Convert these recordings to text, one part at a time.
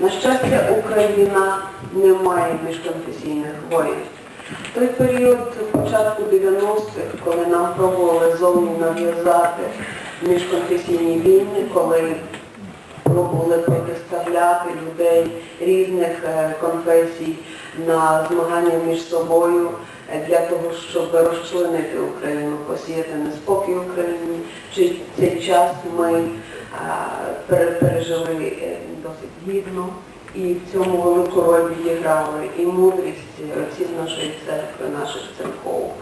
На щастя, Україна не має міжконфесійних воїн. Той період початку 90-х, коли нам пробували зовні нав'язати міжконфесійні війни, коли пробували протиставляти людей різних е, конфесій на змагання між собою е, для того, щоб розчленити Україну, посіяти неспокій Україні. Чи цей час ми пережили е, досить гідно. І в цьому велику роль відіграли і мудрість отців нашої церкви, наших церков,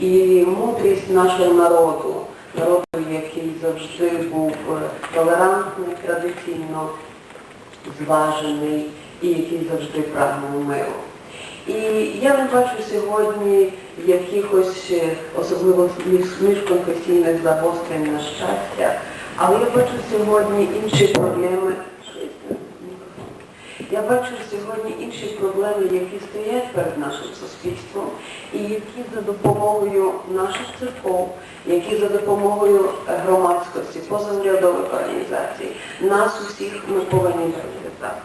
і мудрість нашого народу, народу, який завжди був е, толерантний, традиційно зважений і який завжди прагнув миру. І я не бачу сьогодні якихось е, особливо між- міжконфесійних загострень на щастя, але я бачу сьогодні інші проблеми. Я бачу сьогодні інші проблеми, які стоять перед нашим суспільством, і які за допомогою наших церков, які за допомогою громадськості, позаурядових організацій, нас усіх ми повинні розв'язати.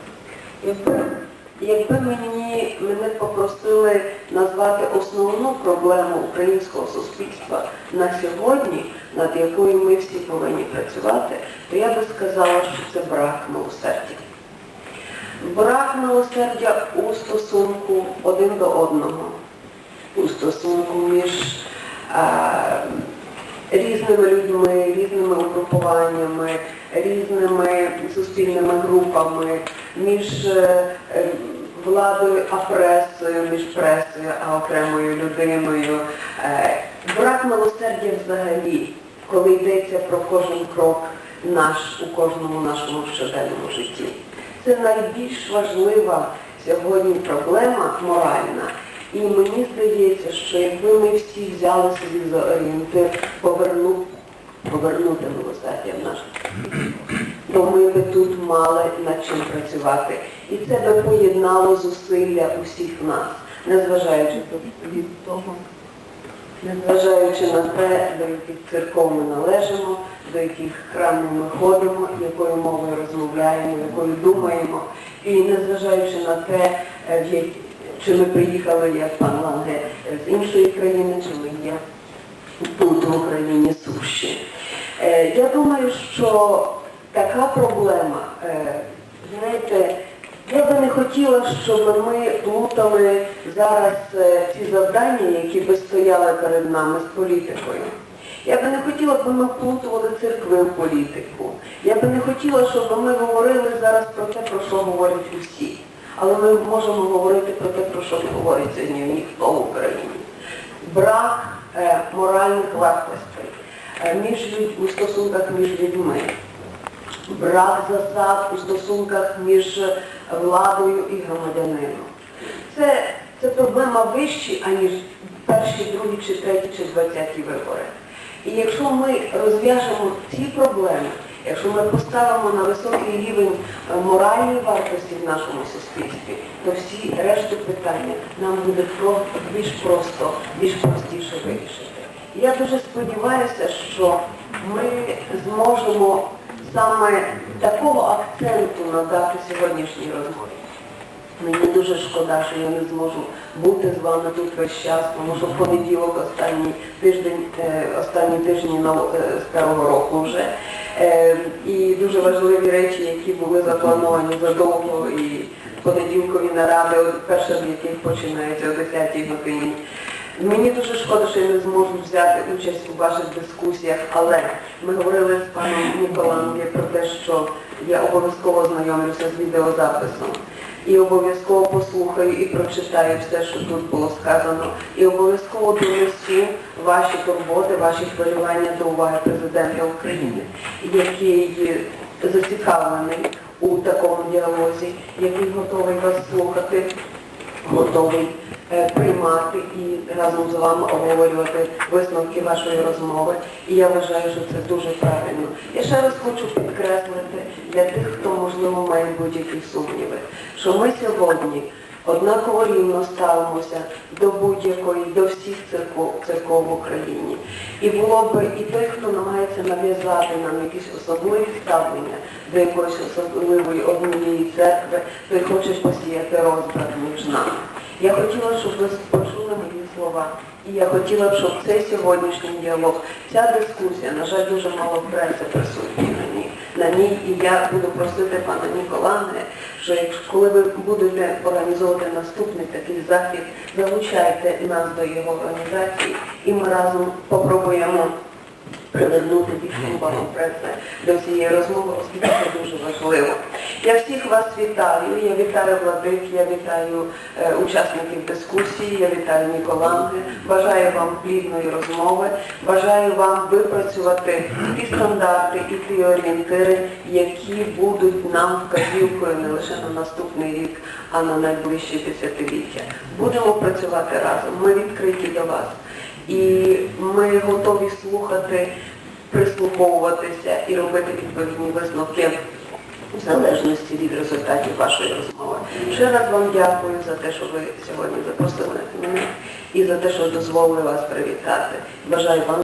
Якби, мені мене попросили назвати основну проблему українського суспільства на сьогодні, над якою ми всі повинні працювати, то я би сказала, що це брак милосердя. Брак милосердя у стосунку один до одного, у стосунку між е, різними людьми, різними угрупуваннями, різними суспільними групами, між е, владою а пресою, між пресою, а окремою людиною. Е, брак милосердя взагалі, коли йдеться про кожен крок наш у кожному нашому щоденному житті. Це найбільш важлива сьогодні проблема моральна. І мені здається, що якби ми всі взяли собі за орієнтир повернути, повернути милосердя в наш то ми би тут мали над чим працювати. І це би поєднало зусилля усіх нас, незважаючи від того, незважаючи на те, до яких церков ми належимо, до яких храмів ми ходимо, якою мовою розмовляємо, якою думаємо, і незважаючи на те, е, чи ми приїхали, як пан Ланге, з іншої країни, чи ми є тут в Україні суші. Е, Я думаю, що така проблема, е, знаєте, я би не хотіла, щоб ми плутали зараз е, ці завдання, які би стояли перед нами з політикою. Я би не хотіла, щоб ми вплутували церкви в політику. Я би не хотіла, щоб ми говорили зараз про те, про що говорять усі. Але ми можемо говорити про те, про що не говорить сьогодні ніхто в Україні. Брак е, моральних вартостей е, у стосунках між людьми брак засад у стосунках між владою і громадянином. Це, це проблема вищі, аніж перші, другі, чи треті, чи двадцяті вибори. І якщо ми розв'яжемо ці проблеми, якщо ми поставимо на високий рівень е, моральної вартості в нашому суспільстві, то всі решту питання нам буде більш просто, більш простіше вирішити. Я дуже сподіваюся, що ми зможемо саме такого акценту надати сьогоднішній розмові. Мені дуже шкода, що я не зможу бути з вами тут весь час, тому що в понеділок останній тиждень, е, останні тижні е, старого року вже. Е, І дуже важливі речі, які були заплановані задовго, і понеділкові наради, перша з яких починається о 10 годині. Мені дуже шкода, що я не зможу взяти участь у ваших дискусіях, але ми говорили з паном Ніколаном про те, що я обов'язково знайомлюся з відеозаписом. І обов'язково послухаю і прочитаю все, що тут було сказано. І обов'язково донесу ваші турботи, ваші хвилювання до уваги президента України, який зацікавлений у такому діалозі, який готовий вас слухати готовий приймати і разом з вами обговорювати висновки вашої розмови. І я вважаю, що це дуже правильно. Я ще раз хочу підкреслити для тих, хто можливо має будь-які сумніви, що ми сьогодні однаково рівно ставимося до будь-якої, до всіх церков, церков в Україні. І було б і той, хто намагається нав'язати нам якісь особливі ставлення до якоїсь особливої однієї церкви, той хоче посіяти розбрат між нами. Я хотіла, щоб ви почули мої слова. І я хотіла б, щоб цей сьогоднішній діалог, ця дискусія, на жаль, дуже мало преси присутні на ній. І я буду просити пана Ніколане, що коли ви будете організовувати наступний такий захід, залучайте нас до його організації, і ми разом попробуємо привернути більшу увагу преси до цієї розмови, оскільки це дуже важливо. Я всіх вас вітаю. Я вітаю владик, я вітаю е, учасників дискусії, я вітаю Ніколанги. Бажаю вам плідної розмови. Бажаю вам випрацювати ті стандарти і ті орієнтири, які будуть нам вказівкою не лише на наступний рік, а на найближчі десятиліття. Будемо працювати разом. Ми відкриті до вас. І ми готові слухати, прислуховуватися і робити відповідні висновки в залежності від результатів вашої розмови. Ще раз вам дякую за те, що ви сьогодні запросили мене і за те, що дозволили вас привітати. Бажаю вам.